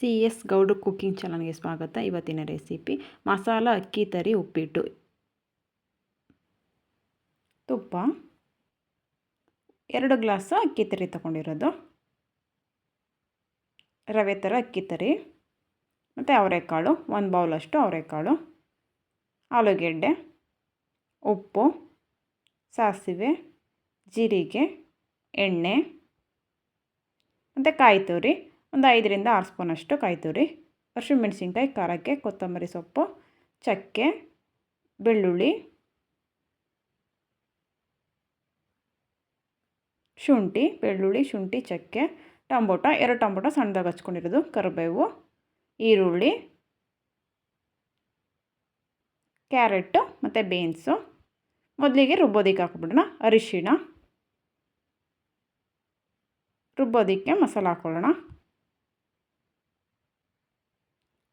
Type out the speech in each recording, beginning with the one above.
C S ಗೌಡ್ರು cooking ಚಾನಲ್ಗೆ ಸ್ವಾಗತ. ಇವತ್ತಿನ ರೆಸಿಪಿ ಮಸಾಲ, ಅಕ್ಕಿ ತರಿ, ಉಪ್ಪಿಟ್ಟು. ತುಪ್ಪ. ಎರಡು ಗ್ಲಾಸ್ ಅಕ್ಕಿ ತರಿ ತಗೊಂಡಿರೋದು. ರವೆ ಥರ ಅಕ್ಕಿ ತರಿ. ಮತ್ತು ಅವರೆಕಾಳು, ಒಂದು ಬೌಲಷ್ಟು ಅವರೆಕಾಳು. ಆಲೂಗೆಡ್ಡೆ, ಉಪ್ಪು, ಸಾಸಿವೆ, ಜೀರಿಗೆ, ಎಣ್ಣೆ. ಮತ್ತು ಕಾಯಿ ತುರಿ. ಒಂದು ಐದರಿಂದ ಆರು ಸ್ಪೂನಷ್ಟು ಕಾಯಿ ತುರಿ ಮೆಣಸಿನ್ಕಾಯಿ, ಖಾರಕ್ಕೆ, ಕೊತ್ತಂಬರಿ ಸೊಪ್ಪು, ಚಕ್ಕೆ, ಬೆಳ್ಳುಳ್ಳಿ, ಶುಂಠಿ ಬೆಳ್ಳುಳ್ಳಿ, ಶುಂಠಿ, ಚಕ್ಕೆ, ಟೊಂಬೊಟೊ, ಎರಡು ಟೊಂಬೊಟೊ ಸಣ್ಣದಾಗಿ ಹಚ್ಕೊಂಡಿರೋದು ಕರಿಬೇವು, ಈರುಳ್ಳಿ ಕ್ಯಾರೆಟು ಮತ್ತು ಬೀನ್ಸು. ಮೊದಲಿಗೆ ರುಬ್ಬೋದಿಕ್ಕೆ ಹಾಕ್ಬಿಡೋಣ, ಅರಿಶಿಣ. ರುಬ್ಬೋದಿಕ್ಕೆ ಮಸಾಲ ಹಾಕ್ಕೊಳ್ಳೋಣ.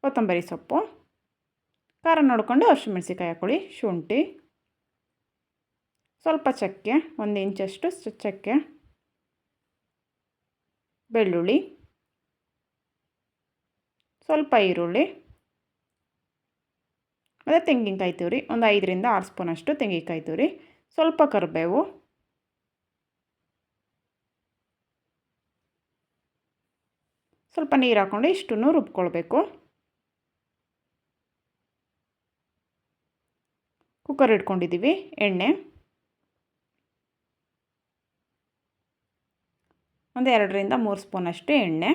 ಕೊತ್ತಂಬರಿ ಸೊಪ್ಪು, ಖಾರ ನೋಡಿಕೊಂಡು ಹಸಿಮೆಣ್ಸಿಕಾಯಿ ಹಾಕೊಳ್ಳಿ ಶುಂಠಿ. ಸ್ವಲ್ಪ ಚಕ್ಕೆ, ಒಂದು ಇಂಚಷ್ಟು ಚಕ್ಕೆ. ಬೆಳ್ಳುಳ್ಳಿ. ಸ್ವಲ್ಪ ಈರುಳ್ಳಿ. ಮತ್ತು ತೆಂಗಿನಕಾಯಿ ತುರಿ, ಒಂದು ಐದರಿಂದ ಆರು ಸ್ಪೂನಷ್ಟು ತೆಂಗಿನಕಾಯಿ ತುರಿ. ಸ್ವಲ್ಪ ಕರಿಬೇವು. ಸ್ವಲ್ಪ ನೀರು ಹಾಕ್ಕೊಂಡು ಇಷ್ಟನ್ನು ರುಬ್ಕೊಳ್ಬೇಕು. ಕುಕ್ಕರ್ ಇಟ್ಕೊಂಡಿದ್ದೀವಿ ಎಣ್ಣೆ. ಒಂದು ಎರಡರಿಂದ ಮೂರು ಸ್ಪೂನಷ್ಟು ಎಣ್ಣೆ.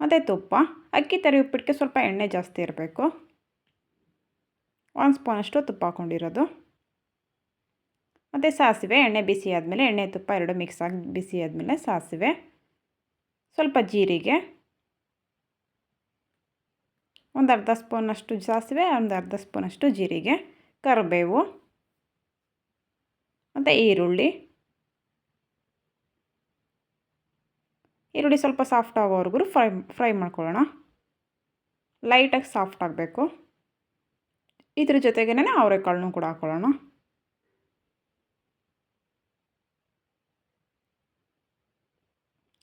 ಮತ್ತು ತುಪ್ಪ, ಅಕ್ಕಿ ತರಿ ಉಪ್ಪಿಟ್ಟಿಗೆ ಸ್ವಲ್ಪ ಎಣ್ಣೆ ಜಾಸ್ತಿ ಇರಬೇಕು. ಒಂದು ಸ್ಪೂನಷ್ಟು ತುಪ್ಪ ಹಾಕ್ಕೊಂಡಿರೋದು ಮತ್ತು ಸಾಸಿವೆ, ಎಣ್ಣೆ ಬಿಸಿ ಆದಮೇಲೆ ಎಣ್ಣೆ ತುಪ್ಪ ಎರಡು ಮಿಕ್ಸ್ ಆಗಿ ಬಿಸಿ ಆದಮೇಲೆ ಸಾಸಿವೆ. ಸ್ವಲ್ಪ ಜೀರಿಗೆ. ಒಂದು ಅರ್ಧ ಸ್ಪೂನಷ್ಟು ಸಾಸಿವೆ, ಒಂದು ಅರ್ಧ ಸ್ಪೂನಷ್ಟು ಜೀರಿಗೆ, ಕರಿಬೇವು, ಮತ್ತು ಈರುಳ್ಳಿ. ಈರುಳ್ಳಿ ಸ್ವಲ್ಪ ಸಾಫ್ಟ್ ಆಗೋವರೆಗೂ ಫ್ರೈ ಫ್ರೈ ಮಾಡ್ಕೊಳ್ಳೋಣ. ಲೈಟಾಗಿ ಸಾಫ್ಟ್ ಆಗಬೇಕು. ಇದ್ರ ಜೊತೆಗೇ ಅವರೆಕಾಳನ್ನು ಕೂಡ ಹಾಕ್ಕೊಳ್ಳೋಣ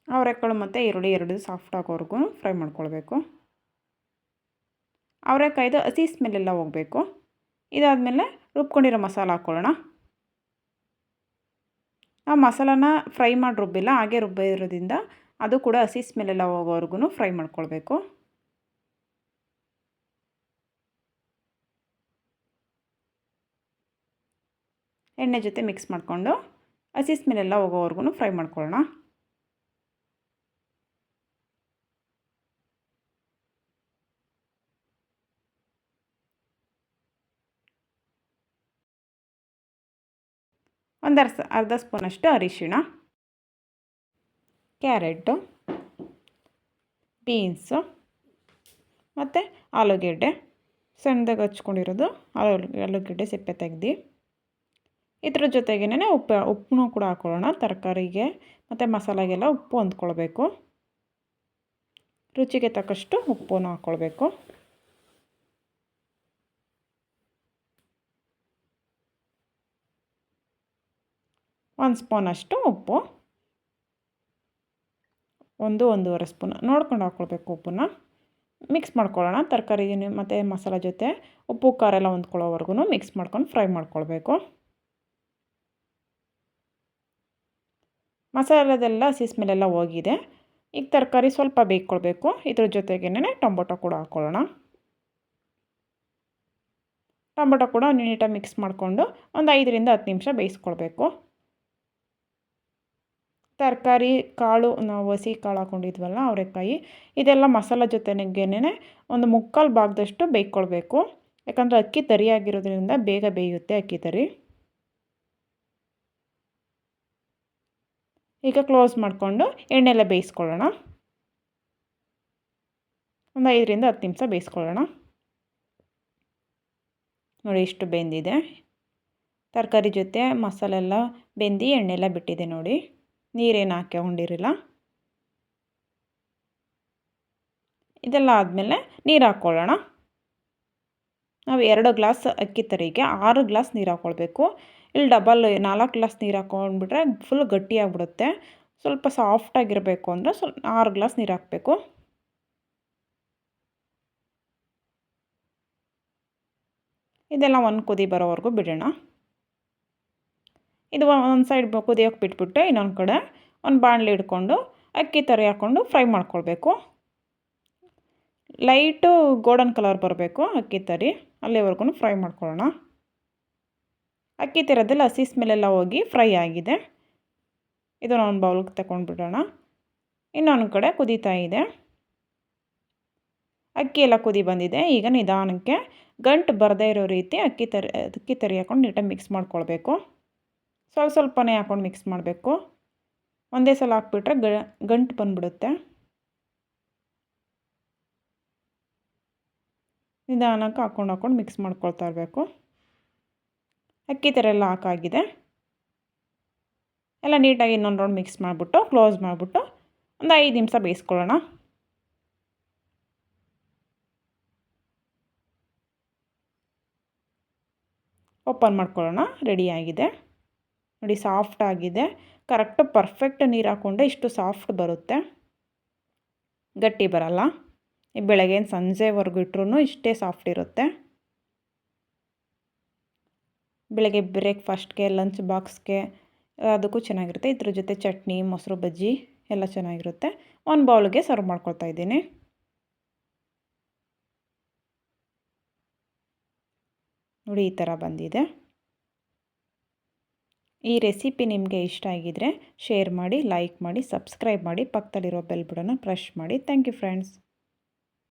ಅವರೆಕಾಳು ಮತ್ತು ಈರುಳ್ಳಿ ಎರಡು ಸಾಫ್ಟ್ ಆಗೋವರೆಗೂ ಫ್ರೈ ಮಾಡ್ಕೊಳ್ಬೇಕು. ಅವರೆಕಾಯ್ದು ಹಸಿ ಸ್ಮೆಲ್ಲೆಲ್ಲ ಹೋಗಬೇಕು. ಇದಾದಮೇಲೆ ರುಬ್ಕೊಂಡಿರೋ ಮಸಾಲ ಹಾಕ್ಕೊಳ್ಳೋಣ. ಆ ಮಸಾಲಾನ ಫ್ರೈ ಮಾಡಿ ರುಬ್ಬಿಲ್ಲ, ಹಾಗೆ ರುಬ್ಬಿರೋದ್ರಿಂದ ಅದು ಕೂಡ ಹಸಿ ಸ್ಮೆಲ್ಲೆಲ್ಲ ಹೋಗೋವರೆಗೂ ಫ್ರೈ ಮಾಡ್ಕೊಳ್ಬೇಕು. ಎಣ್ಣೆ ಜೊತೆ ಮಿಕ್ಸ್ ಮಾಡಿಕೊಂಡು ಹಸಿ ಸ್ಮೆಲ್ಲೆಲ್ಲ ಹೋಗೋವರೆಗೂ ಫ್ರೈ ಮಾಡ್ಕೊಳ್ಳೋಣ. ಒಂದು ಅರ್ಧ ಅರ್ಧ ಸ್ಪೂನಷ್ಟು ಅರಿಶಿಣ, ಕ್ಯಾರೆಟು, ಬೀನ್ಸು ಮತ್ತು ಆಲೂಗೆಡ್ಡೆ. ಸಣ್ಣದಾಗಿ ಹಚ್ಕೊಂಡಿರೋದು ಆಲೂ, ಆಲೂಗೆಡ್ಡೆ ಸಿಪ್ಪೆ ತೆಗ್ದು. ಇದ್ರ ಜೊತೆಗೇನೆ ಉಪ್ಪು ಉಪ್ಪನ್ನು ಕೂಡ ಹಾಕ್ಕೊಳ್ಳೋಣ ತರಕಾರಿಗೆ ಮತ್ತು ಮಸಾಲೆಗೆಲ್ಲ ಉಪ್ಪು ಹೊಂದ್ಕೊಳ್ಬೇಕು. ರುಚಿಗೆ ತಕ್ಕಷ್ಟು ಉಪ್ಪನ್ನು ಹಾಕ್ಕೊಳ್ಬೇಕು ಒಂದು ಸ್ಪೂನಷ್ಟು ಉಪ್ಪು. ಒಂದು ಒಂದೂವರೆ ಸ್ಪೂನ್. ನೋಡ್ಕೊಂಡು ಹಾಕ್ಕೊಳ್ಬೇಕು ಉಪ್ಪನ್ನ. ಮಿಕ್ಸ್ ಮಾಡ್ಕೊಳ್ಳೋಣ. ತರಕಾರಿ ಮತ್ತು ಮಸಾಲ ಜೊತೆ ಉಪ್ಪು, ಖಾರ ಎಲ್ಲ ಹೊಂದ್ಕೊಳ್ಳೋವರೆಗೂ ಮಿಕ್ಸ್ ಮಾಡ್ಕೊಂಡು ಫ್ರೈ ಮಾಡ್ಕೊಳ್ಬೇಕು. ಮಸಾಲೆದೆಲ್ಲ ಹಸಿ ಸ್ಮೆಲ್ಲೆಲ್ಲ ಹೋಗಿದೆ. ಈಗ ತರಕಾರಿ ಸ್ವಲ್ಪ ಬೇಯ್ಕೊಳ್ಬೇಕು ಇದ್ರ ಜೊತೆಗೇನೆ ಟೊಮೊಟೊ ಕೂಡ ಹಾಕ್ಕೊಳ್ಳೋಣ ಟೊಮೊಟೊ ಕೂಡ ನೀಟಾಗಿ ಮಿಕ್ಸ್ ಮಾಡಿಕೊಂಡು ಒಂದು ಐದರಿಂದ ಹತ್ತು ನಿಮಿಷ ಬೇಯಿಸ್ಕೊಳ್ಬೇಕು. ತರಕಾರಿ, ಕಾಳು ನಾವು ಹಸಿ ಕಾಳು ಹಾಕ್ಕೊಂಡಿದ್ವಲ್ಲ ಅವರೆಕಾಯಿ, ಇದೆಲ್ಲ ಮಸಾಲ ಜೊತೆಗೇನೆ ಒಂದು ಮುಕ್ಕಾಲು ಭಾಗದಷ್ಟು ಬೇಯ್ಕೊಳ್ಬೇಕು. ಯಾಕಂದರೆ ಅಕ್ಕಿ ತರಿಯಾಗಿರೋದ್ರಿಂದ ಬೇಗ ಬೇಯುತ್ತೆ ಅಕ್ಕಿ ತರಿ. ಈಗ ಕ್ಲೋಸ್ ಮಾಡಿಕೊಂಡು ಎಣ್ಣೆಲ್ಲ ಬೇಯಿಸ್ಕೊಳ್ಳೋಣ. ಒಂದು ಐದರಿಂದ ಹತ್ತು ನಿಮಿಷ ಬೇಯಿಸ್ಕೊಳ್ಳೋಣ. ನೋಡಿ ಇಷ್ಟು ಬೆಂದಿದೆ. ತರಕಾರಿ ಜೊತೆ ಮಸಾಲೆ ಎಲ್ಲ ಬೆಂದು ಎಣ್ಣೆಲ್ಲ ಬಿಟ್ಟಿದೆ ನೋಡಿ. ನೀರೇನು ಹಾಕ್ಕೊಂಡಿರಲ್ಲ ಇದೆಲ್ಲ ಆದಮೇಲೆ ನೀರು ಹಾಕ್ಕೊಳ್ಳೋಣ. ನಾವು ಎರಡು ಗ್ಲಾಸ್ ಅಕ್ಕಿ ತರಿಗೆ ಆರು ಗ್ಲಾಸ್ ನೀರು ಹಾಕ್ಕೊಳ್ಬೇಕು. ಇಲ್ಲಿ ಡಬಲ್ ನಾಲ್ಕು ಗ್ಲಾಸ್ ನೀರು ಹಾಕ್ಕೊಂಡ್ಬಿಟ್ರೆ ಫುಲ್ ಗಟ್ಟಿಯಾಗ್ಬಿಡುತ್ತೆ. ಸ್ವಲ್ಪ ಸಾಫ್ಟಾಗಿರಬೇಕು ಅಂದರೆ ಸ್ವಲ್ಪ ಆರು ಗ್ಲಾಸ್ ನೀರು ಹಾಕಬೇಕು. ಇದೆಲ್ಲ ಒಂದು ಕುದಿ ಬರೋವರೆಗೂ ಬಿಡೋಣ. ಇದು ಒಂದು ಸೈಡ್ ಕುದಿಯೋಕೆ ಬಿಟ್ಬಿಟ್ಟು ಇನ್ನೊಂದು ಕಡೆ ಒಂದು ಬಾಣಲೆ ಇಟ್ಕೊಂಡು ಅಕ್ಕಿ ತರಿ ಹಾಕ್ಕೊಂಡು ಫ್ರೈ ಮಾಡ್ಕೊಳ್ಬೇಕು. ಲೈಟು ಗೋಲ್ಡನ್ ಕಲರ್ ಬರಬೇಕು ಅಕ್ಕಿ ತರಿ. ಅಲ್ಲಿವರೆಗೂ ಫ್ರೈ ಮಾಡ್ಕೊಳ್ಳೋಣ. ಅಕ್ಕಿ ತರದಲ್ಲಿ ಹಸಿ ಸ್ಮೆಲ್ಲೆಲ್ಲ ಹೋಗಿ ಫ್ರೈ ಆಗಿದೆ. ಇದನ್ನು ಒಂದು ಬೌಲ್ಗೆ ತಗೊಂಡ್ಬಿಡೋಣ. ಇನ್ನೊಂದು ಕಡೆ ಕುದೀತಾ ಇದೆ. ಅಕ್ಕಿ ಎಲ್ಲ ಕುದಿ ಬಂದಿದೆ. ಈಗ ನಿಧಾನಕ್ಕೆ ಗಂಟು ಬರದೇ ಇರೋ ರೀತಿ ಅಕ್ಕಿ ತರಿ ಅಕ್ಕಿ ತರಿ ಹಾಕೊಂಡು ನೀಟಾಗಿ ಮಿಕ್ಸ್ ಮಾಡ್ಕೊಳ್ಬೇಕು. ಸ್ವಲ್ಪ ಸ್ವಲ್ಪನೇ ಹಾಕೊಂಡು ಮಿಕ್ಸ್ ಮಾಡಬೇಕು. ಒಂದೇ ಸಲ ಹಾಕ್ಬಿಟ್ರೆ ಗಂಟು ಬಂದುಬಿಡುತ್ತೆ. ನಿಧಾನಕ್ಕೆ ಹಾಕ್ಕೊಂಡು ಹಾಕ್ಕೊಂಡು ಮಿಕ್ಸ್ ಮಾಡ್ಕೊಳ್ತಾ ಇರಬೇಕು. ಅಕ್ಕಿ ಥರ ಎಲ್ಲ ಹಾಕಾಗಿದೆ. ಎಲ್ಲ ನೀಟಾಗಿ ಇನ್ನೊಂದು ರೌಂಡ್ ಮಿಕ್ಸ್ ಮಾಡಿಬಿಟ್ಟು ಕ್ಲೋಸ್ ಮಾಡಿಬಿಟ್ಟು ಒಂದು ಐದು ನಿಮಿಷ ಬೇಯಿಸ್ಕೊಳ್ಳೋಣ. ಓಪನ್ ಮಾಡ್ಕೊಳ್ಳೋಣ. ರೆಡಿಯಾಗಿದೆ ನೋಡಿ ಸಾಫ್ಟ್ ಆಗಿದೆ. ಕರೆಕ್ಟ್ ಪರ್ಫೆಕ್ಟ್ ನೀರು ಹಾಕ್ಕೊಂಡೆ ಇಷ್ಟು ಸಾಫ್ಟ್ ಬರುತ್ತೆ. ಗಟ್ಟಿ ಬರಲ್ಲ. ಈ ಬೆಳಗ್ಗೆ ಸಂಜೆವರೆಗೂ ಇಟ್ಟರು ಇಷ್ಟೇ ಸಾಫ್ಟ್ ಇರುತ್ತೆ. ಬೆಳಗ್ಗೆ ಬ್ರೇಕ್ಫಾಸ್ಟ್ಗೆ, ಲಂಚ್ ಬಾಕ್ಸ್ಗೆ, ಅದಕ್ಕೂ ಚೆನ್ನಾಗಿರುತ್ತೆ. ಇದ್ರ ಜೊತೆ ಚಟ್ನಿ, ಮೊಸರು, ಬಜ್ಜಿ ಎಲ್ಲ ಚೆನ್ನಾಗಿರುತ್ತೆ. ಒಂದು ಬೌಲ್ಗೆ ಸರ್ವ್ ಮಾಡ್ಕೊಳ್ತಾ ಇದ್ದೀನಿ. ನೋಡಿ ಈ ಥರ ಬಂದಿದೆ. ಈ ರೆಸಿಪಿ ನಿಮಗೆ ಇಷ್ಟ ಆಗಿದ್ದರೆ ಶೇರ್ ಮಾಡಿ, ಲೈಕ್ ಮಾಡಿ, ಸಬ್ಸ್ಕ್ರೈಬ್ ಮಾಡಿ, ಪಕ್ಕದಲ್ಲಿರೋ ಬೆಲ್ ಬಟನ್ನ ಪ್ರೆಶ್ ಮಾಡಿ. Thank you friends.